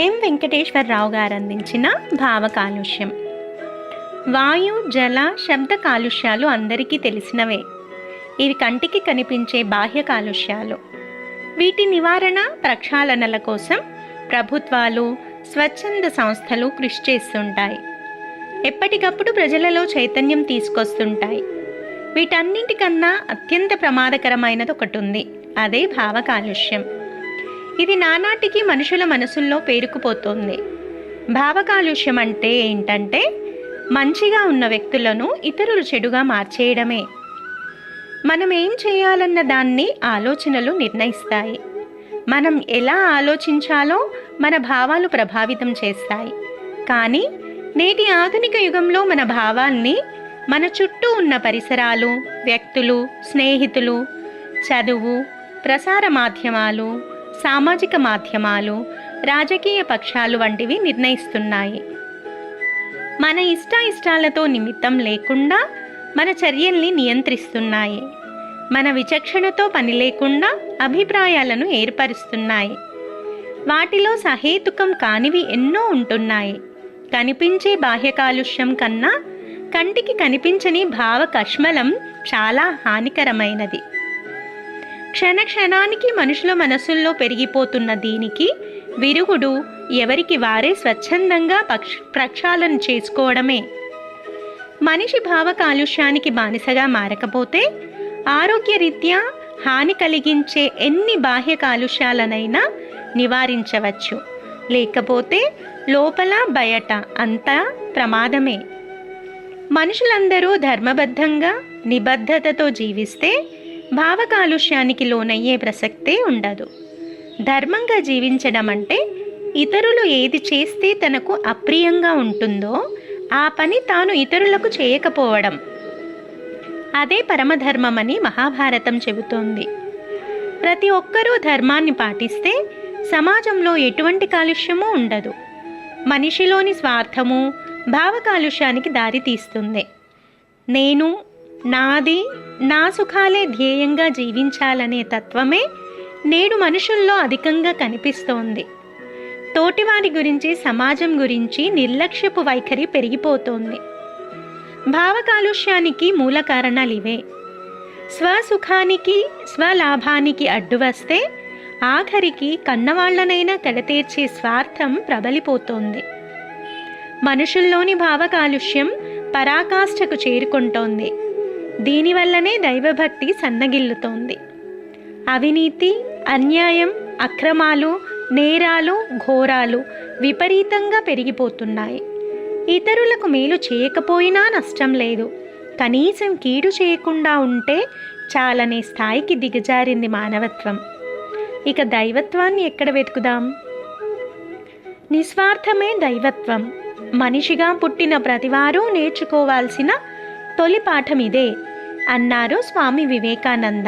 ఎం వెంకటేశ్వరరావు గారు అందించిన భావ కాలుష్యం. వాయు జల శబ్ద కాలుష్యాలు అందరికీ తెలిసినవే. ఇవి కంటికి కనిపించే బాహ్య కాలుష్యాలు. వీటి నివారణ ప్రక్షాళనల కోసం ప్రభుత్వాలు స్వచ్ఛంద సంస్థలు కృషి చేస్తుంటాయి. ఎప్పటికప్పుడు ప్రజలలో చైతన్యం తీసుకొస్తుంటాయి. వీటన్నింటికన్నా అత్యంత ప్రమాదకరమైనది ఒకటి ఉంది అదే భావ కాలుష్యం. ఇది నానాటికి మనుషుల మనసుల్లో పేరుకుపోతుంది. భావకాలుష్యం అంటే ఏంటంటే మంచిగా ఉన్న వ్యక్తులను ఇతరులు చెడుగా మార్చేయడమే. మనం ఏం చేయాలన్న దాన్ని ఆలోచనలు నిర్ణయిస్తాయి. మనం ఎలా ఆలోచించాలో మన భావాలు ప్రభావితం చేస్తాయి. కానీ నేటి ఆధునిక యుగంలో మన భావాల్ని మన చుట్టూ ఉన్న పరిసరాలు వ్యక్తులు స్నేహితులు చదువు ప్రసార మాధ్యమాలు సామాజిక మాధ్యమాలు రాజకీయ పక్షాలు వంటివి నిర్ణయిస్తున్నాయి. మన ఇష్టాయిష్టాలతో నిమిత్తం లేకుండా మన చర్యల్ని నియంత్రిస్తున్నాయి. మన విచక్షణతో పని లేకుండా అభిప్రాయాలను ఏర్పరుస్తున్నాయి. వాటిలో సహేతుకం కానివి ఎన్నో ఉంటున్నాయి. కనిపించే బాహ్య కాలుష్యం కన్నా కంటికి కనిపించని భావ కష్మలం చాలా హానికరమైనది. క్షణ క్షణానికి మనుషుల మనసుల్లో పెరిగిపోతున్న దీనికి విరుగుడు ఎవరికి వారే స్వచ్ఛందంగా పక్ష ప్రక్షాళన చేసుకోవడమే. మనిషి భావ కాలుష్యానికి బానిసగా మారకపోతే ఆరోగ్యరీత్యా హాని కలిగించే ఎన్ని బాహ్య కాలుష్యాలనైనా నివారించవచ్చు. లేకపోతే లోపల బయట అంతా ప్రమాదమే. మనుషులందరూ ధర్మబద్ధంగా నిబద్ధతతో జీవిస్తే భావకాలుష్యానికి లోనయ్యే ప్రసక్తే ఉండదు. ధర్మంగా జీవించడం అంటే ఇతరులు ఏది చేస్తే తనకు అప్రియంగా ఉంటుందో ఆ పని తాను ఇతరులకు చేయకపోవడం. అదే పరమధర్మమని మహాభారతం చెబుతోంది. ప్రతి ఒక్కరూ ధర్మాన్ని పాటిస్తే సమాజంలో ఎటువంటి కాలుష్యమూ ఉండదు. మనిషిలోని స్వార్థము భావ కాలుష్యానికి దారి తీస్తుంది నేను నాది నా సుఖాలే ధ్యేయంగా జీవించాలనే తత్వమే నేడు మనుషుల్లో అధికంగా కనిపిస్తోంది. తోటివారి గురించి సమాజం గురించి నిర్లక్ష్యపు వైఖరి పెరిగిపోతోంది. భావకాలుష్యానికి మూల కారణాలు ఇవే స్వసుఖానికి స్వలాభానికి అడ్డు వస్తే ఆఖరికి కన్నవాళ్ళనైనా కడతీర్చే స్వార్థం ప్రబలిపోతోంది. మనుషుల్లోని భావకాలుష్యం పరాకాష్ఠకు చేరుకుంటోంది. దీనివల్లనే దైవభక్తి సన్నగిల్లుతోంది. అవినీతి అన్యాయం అక్రమాలు నేరాలు ఘోరాలు విపరీతంగా పెరిగిపోతున్నాయి. ఇతరులకు మేలు చేయకపోయినా నష్టం లేదు. కనీసం కీడు చేయకుండా ఉంటే చాలనే స్థాయికి దిగజారింది మానవత్వం. ఇక దైవత్వాన్ని ఎక్కడ వెతుకుదాం? నిస్వార్థమే దైవత్వం. మనిషిగా పుట్టిన ప్రతివారూ నేర్చుకోవాల్సిన తొలి పాఠం ఇదే అన్నారు స్వామి వివేకానంద.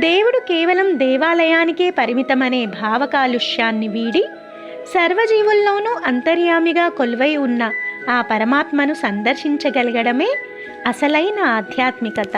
దేవుడు కేవలం దేవాలయానికే పరిమితమనే భావకాలుష్యాన్ని వీడి సర్వజీవుల్లోనూ అంతర్యామిగా కొలువై ఉన్న ఆ పరమాత్మను సందర్శించగలగడమే అసలైన ఆధ్యాత్మికత.